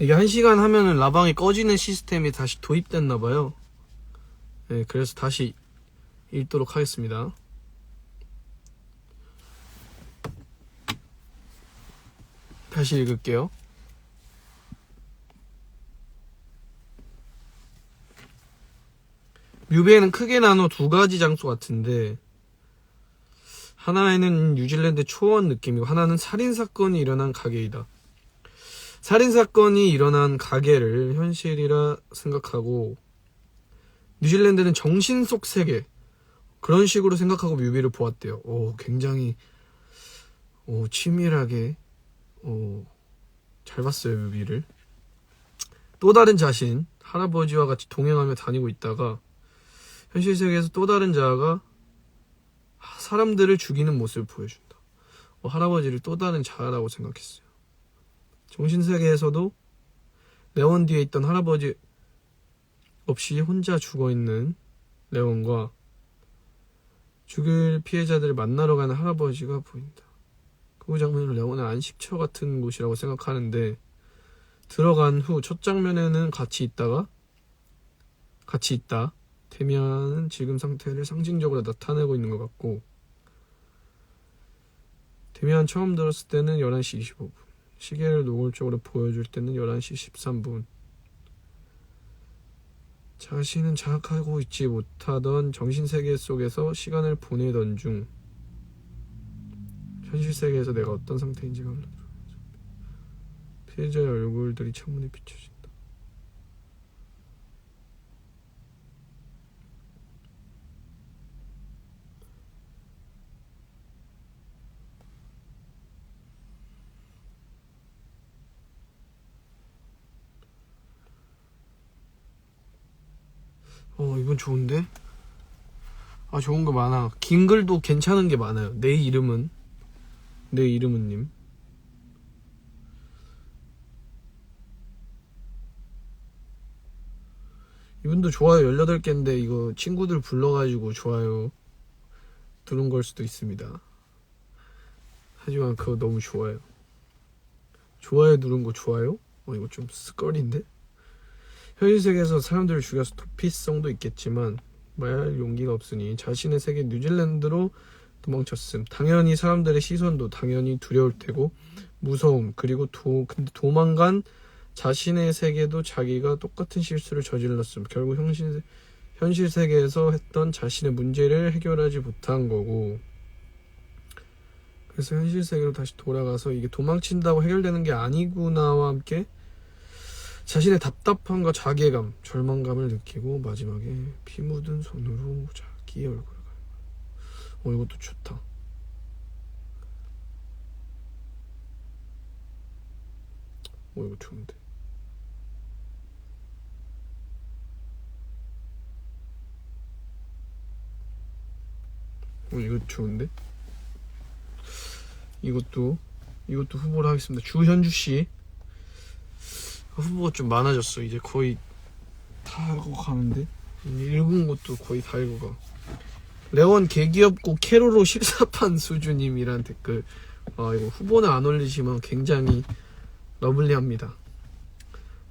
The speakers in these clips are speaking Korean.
이게 한 시간 하면은 라방이 꺼지는 시스템이 다시 도입됐나 봐요. 네, 그래서 다시 읽도록 하겠습니다. 다시 읽을게요. 뮤베는 크게 나눠 두 가지 장소 같은데 하나에는 뉴질랜드 초원 느낌이고 하나는 살인 사건이 일어난 가게이다. 살인 사건이 일어난 가게를 현실이라 생각하고 뉴질랜드는 정신 속 세계 그런 식으로 생각하고 뮤비를 보았대요. 오, 굉장히 오, 치밀하게 오, 잘 봤어요 뮤비를. 또 다른 자신 할아버지와 같이 동행하며 다니고 있다가 현실 세계에서 또 다른 자아가 사람들을 죽이는 모습을 보여준다. 어, 할아버지를 또 다른 자아라고 생각했어요. 정신세계에서도 레온 뒤에 있던 할아버지 없이 혼자 죽어 있는 레온과 죽일 피해자들을 만나러 가는 할아버지가 보인다. 그 장면을 레온은 안식처 같은 곳이라고 생각하는데 들어간 후 첫 장면에는 같이 있다가 같이 있다. 데미안은 지금 상태를 상징적으로 나타내고 있는 것 같고 데미안 처음 들었을 때는 11시 25분 시계를 노골적으로 보여줄 때는 11시 13분. 자신은 자각하고 있지 못하던 정신세계 속에서 시간을 보내던 중 현실 세계에서 내가 어떤 상태인지가 흘러들어 피해자의 얼굴들이 창문에 비춰진다 어 이건 좋은데? 아 좋은 거 많아. 긴 글도 괜찮은 게 많아요. 내 이름은. 내 이름은 님. 이분도 좋아요. 18개인데 이거 친구들 불러가지고 좋아요. 누른 걸 수도 있습니다. 하지만 그거 너무 좋아요. 좋아요 누른 거 좋아요? 어 이거 좀 스컬인데? 현실 세계에서 사람들을 죽여서 도피성도 있겠지만 말 용기가 없으니 자신의 세계 뉴질랜드로 도망쳤음. 당연히 사람들의 시선도 당연히 두려울 테고 무서움 그리고 도 근데 도망간 자신의 세계도 자기가 똑같은 실수를 저질렀음. 결국 현실 현실 세계에서 했던 자신의 문제를 해결하지 못한 거고. 그래서 현실 세계로 다시 돌아가서 이게 도망친다고 해결되는 게 아니구나와 함께 자신의 답답함과 자괴감, 절망감을 느끼고 마지막에 피 묻은 손으로 자기의 얼굴을 가리고. 어 이것도 좋다. 어 이거 좋은데. 어 이거 좋은데? 이것도 이것도 후보로 하겠습니다. 주현주 씨 후보가 좀 많아졌어. 이제 거의 다 하고 가는데 읽은 것도 거의 다 읽어가. 레원 개귀엽고 캐로로 실사판 수주님이란 댓글. 아 이거 후보는 안 올리지만 굉장히 러블리합니다.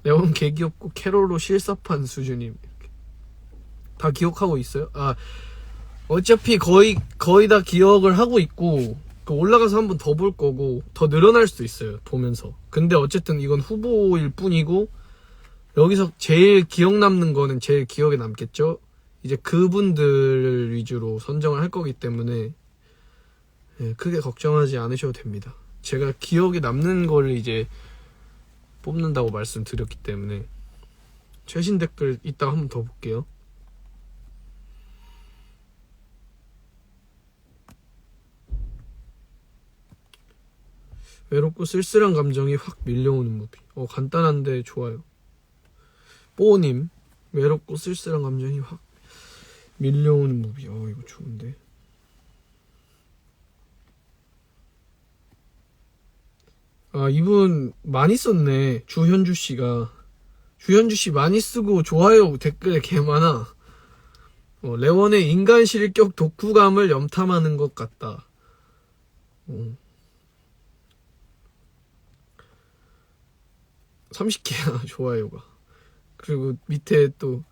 레원 개귀엽고 캐로로 실사판. 이렇게. 다 기억하고 있어요? 아 어차피 거의 거의 다 기억을 하고 있고 그 올라가서 한 번 더 볼 거고 더 늘어날 수도 있어요 보면서. 근데 어쨌든 이건 후보일 뿐이고 여기서 제일 기억 남는 거는 제일 기억에 남겠죠? 이제 그분들 위주로 선정을 할 거기 때문에 예, 크게 걱정하지 않으셔도 됩니다. 제가 기억에 남는 거를 이제 뽑는다고 말씀드렸기 때문에 최신 댓글 이따가 한번 더 볼게요 외롭고 쓸쓸한 감정이 확 밀려오는 무비. 어, 간단한데 좋아요. 뽀님, 외롭고 쓸쓸한 감정이 확 밀려오는 무비. 어, 이거 좋은데. 아, 이분 많이 썼네. 주현주 씨가. 주현주 씨 많이 쓰고 좋아요 댓글에 개 많아. 어, 레원의 인간 실격 독후감을 염탐하는 것 같다. 어. 30개야 좋아요가. 그리고 밑에 또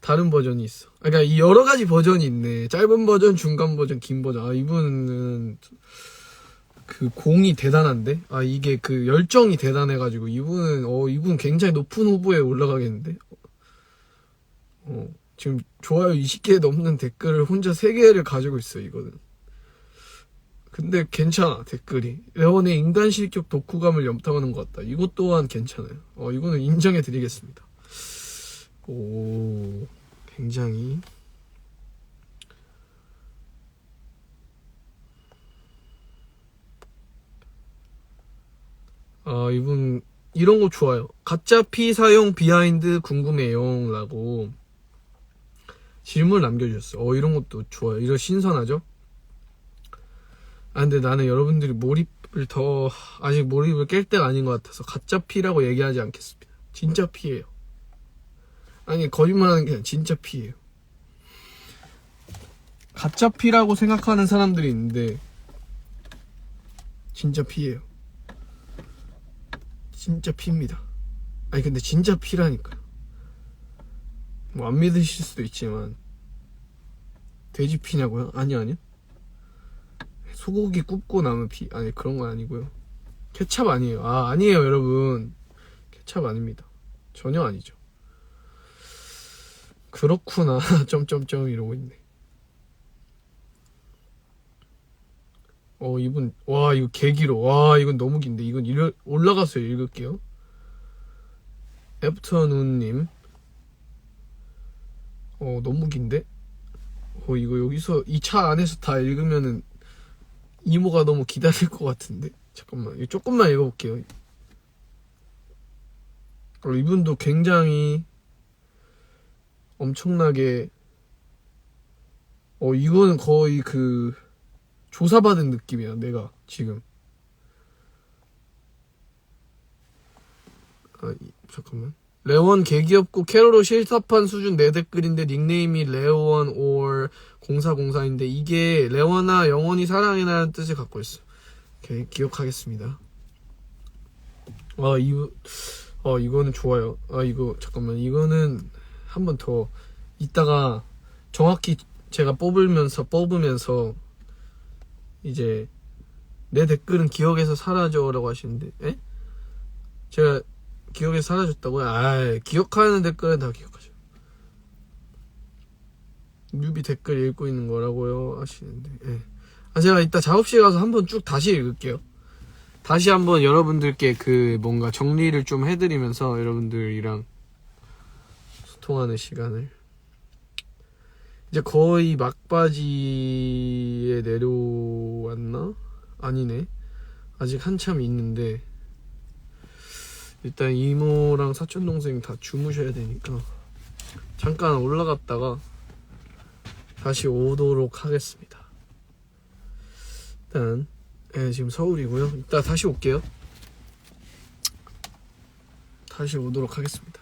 다른 버전이 있어. 아, 그러니까 이 여러 가지 버전이 있네. 짧은 버전 중간 버전 긴 버전. 아 이분은 그 공이 대단한데? 아 이게 그 열정이 대단해가지고 이분은 어 이분 굉장히 높은 후보에 올라가겠는데? 어 지금 좋아요 20개 넘는 댓글을 혼자 3개를 가지고 있어 이거는 근데 괜찮아 댓글이. 레원의 인간 실격 독후감을 염탐하는 것 같다. 이것 또한 괜찮아요. 어 이거는 인정해 드리겠습니다. 오 굉장히. 아 이분 이런 거 좋아요. 가짜 피 사용 비하인드 궁금해요 라고 질문 남겨주셨어. 어 이런 것도 좋아요. 이거 신선하죠 아 근데 나는 여러분들이 몰입을 더 아직 몰입을 깰 때가 아닌 것 같아서 가짜 피라고 얘기하지 않겠습니다. 진짜 피예요. 아니 거짓말 하는 게 아니라 진짜 피예요. 가짜 피라고 생각하는 사람들이 있는데 진짜 피예요. 진짜 피입니다. 아니 근데 진짜 피라니까요. 뭐 안 믿으실 수도 있지만 돼지 피냐고요? 아니 아니요 소고기 굽고 남은 피 아니 그런 건 아니고요. 케찹 아니에요. 아 아니에요 여러분. 케찹 아닙니다. 전혀 아니죠. 그렇구나. 점점점 이러고 있네. 어 이분 와 이거 개기로 와 이건 너무 긴데. 이건 일어, 올라가서 읽을게요. 애프터눈님. 어 너무 긴데? 어 이거 여기서 이 차 안에서 다 읽으면은 이모가 너무 기다릴 것 같은데? 잠깐만 이거 조금만 읽어볼게요. 어, 이분도 굉장히 엄청나게 어 이거는 거의 그 조사받은 느낌이야 내가 지금. 아 이- 잠깐만 레원 개귀엽고 캐로로 실사판 수준 내 댓글인데 닉네임이 레원 or 0404인데 이게 레원아 영원히 사랑이라는 뜻을 갖고 있어. 기억하겠습니다. 아 이거 어 이거는 좋아요. 아 이거 잠깐만. 이거는 한 번 더 이따가 정확히 제가 뽑으면서 뽑으면서 이제 내 댓글은 기억에서 사라져라고 하시는데 에? 제가 기억에 사라졌다고요? 아 기억하는 댓글은 다 기억하죠 뉴비 댓글 읽고 있는 거라고요 하시는데 예. 아 제가 이따 작업실 가서 한번 쭉 다시 읽을게요 다시 한번 여러분들께 그 뭔가 정리를 좀 해드리면서 여러분들이랑 소통하는 시간을 이제 거의 막바지에 내려왔나? 아니네 아직 한참 있는데 일단 이모랑 사촌 동생 다 주무셔야 되니까 잠깐 올라갔다가 다시 오도록 하겠습니다. 일단 예, 지금 서울이고요. 이따 다시 올게요. 다시 오도록 하겠습니다.